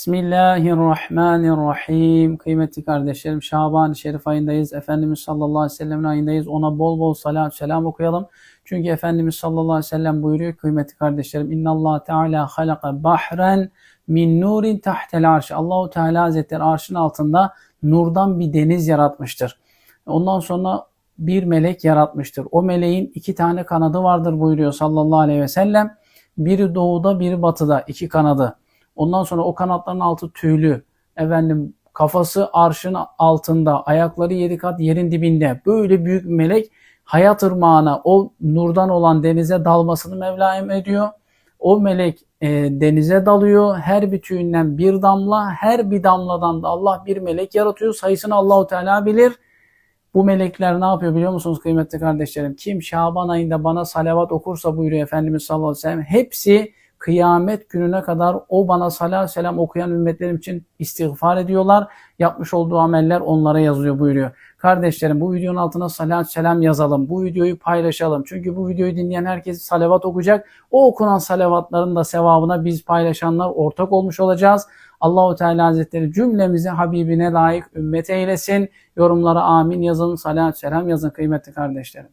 Bismillahirrahmanirrahim. Kıymetli kardeşlerim Şaban-ı Şerif ayındayız. Efendimiz sallallahu aleyhi ve sellem'in ayındayız. Ona bol bol salat selam okuyalım. Çünkü Efendimiz sallallahu aleyhi ve sellem buyuruyor kıymetli kardeşlerim. İnna Allah Teala halaka bahren min nurin tahtel arş. Allahu Teala Hazretleri arşın altında nurdan bir deniz yaratmıştır. Ondan sonra bir melek yaratmıştır. O meleğin iki tane kanadı vardır buyuruyor sallallahu aleyhi ve sellem. Biri doğuda, biri batıda iki kanadı. Ondan sonra o kanatların altı tüylü. Efendim kafası arşın altında, ayakları yedi kat yerin dibinde. Böyle büyük melek hayat ırmağına, o nurdan olan denize dalmasını Mevla emrediyor. O melek e, denize dalıyor. Her bir tüyünden bir damla, her bir damladan da Allah bir melek yaratıyor. Sayısını Allahu Teala bilir. Bu melekler ne yapıyor biliyor musunuz kıymetli kardeşlerim? Kim Şaban ayında bana salavat okursa buyuruyor Efendimiz sallallahu aleyhi ve sellem. Hepsi kıyamet gününe kadar o bana salat selam okuyan ümmetlerim için istiğfar ediyorlar. Yapmış olduğu ameller onlara yazıyor buyuruyor. Kardeşlerim bu videonun altına salat selam yazalım. Bu videoyu paylaşalım. Çünkü bu videoyu dinleyen herkes salavat okuyacak. O okunan salavatların da sevabına biz paylaşanlar ortak olmuş olacağız. Allahu Teala Hazretleri cümlemizi Habibine layık ümmet eylesin. Yorumlara amin yazın, salat selam yazın kıymetli kardeşlerim.